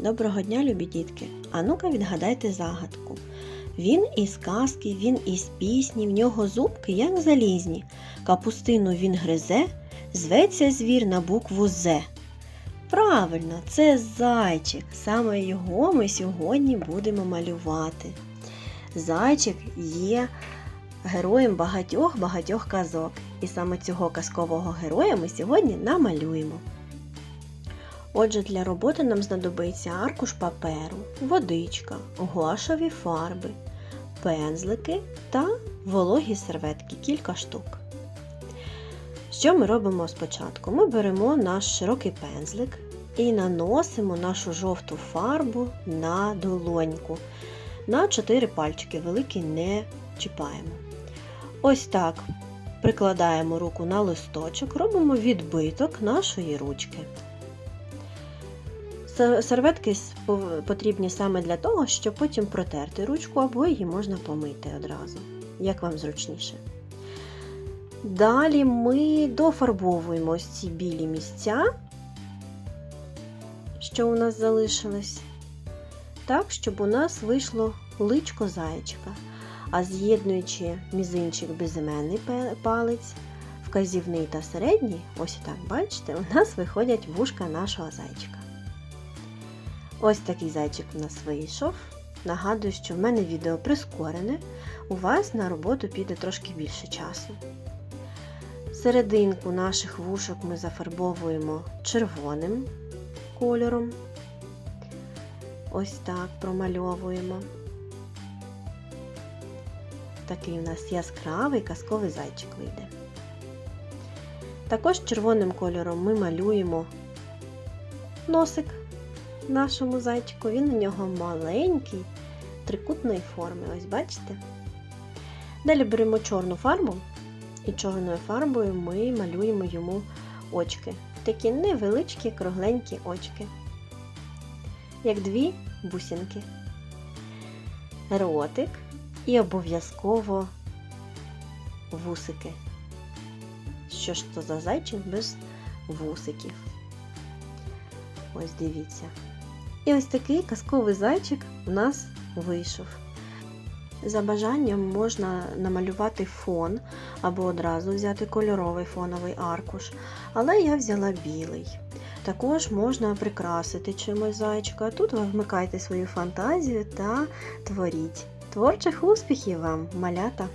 Доброго дня, любі дітки! А ну-ка відгадайте загадку. Він із казки, він із пісні, в нього зубки, як залізні. Капустину він гризе, зветься звір на букву З. Правильно, це зайчик. Саме його ми сьогодні будемо малювати. Зайчик є героєм багатьох-багатьох казок. І саме цього казкового героя ми сьогодні намалюємо. Отже, для роботи нам знадобиться аркуш паперу, водичка, гуашові фарби, пензлики та вологі серветки кілька штук. Що ми робимо спочатку? Ми беремо наш широкий пензлик і наносимо нашу жовту фарбу на долоньку. На 4 пальчики великі не чіпаємо. Ось так прикладаємо руку на листочок, робимо відбиток нашої ручки. Серветки потрібні саме для того, щоб потім протерти ручку або її можна помити одразу, як вам зручніше. Далі ми дофарбовуємо ось ці білі місця, що у нас залишилось, так, щоб у нас вийшло личко зайчика. А з'єднуючи мізинчик безіменний палець, вказівний та середній, ось так, бачите, у нас виходять вушка нашого зайчика. Ось такий зайчик у нас вийшов. Нагадую, що в мене відео прискорене, у вас на роботу піде трошки більше часу. Серединку наших вушок ми зафарбовуємо червоним кольором. Ось так промальовуємо. Такий у нас яскравий казковий зайчик вийде. Також червоним кольором ми малюємо носик нашому зайчику. Він у нього маленький, трикутної форми. Ось бачите? Далі беремо чорну фарбу, і чорною фарбою ми малюємо йому очки. Такі невеличкі, кругленькі очки, як дві бусинки, ротик і обов'язково вусики. Що ж то за зайчик без вусиків? Ось дивіться. І ось такий казковий зайчик у нас вийшов. За бажанням можна намалювати фон або одразу взяти кольоровий фоновий аркуш, але я взяла білий. Також можна прикрасити чимось зайчика. Тут ви вмикайте свою фантазію та творіть. Творчих успіхів вам, малята!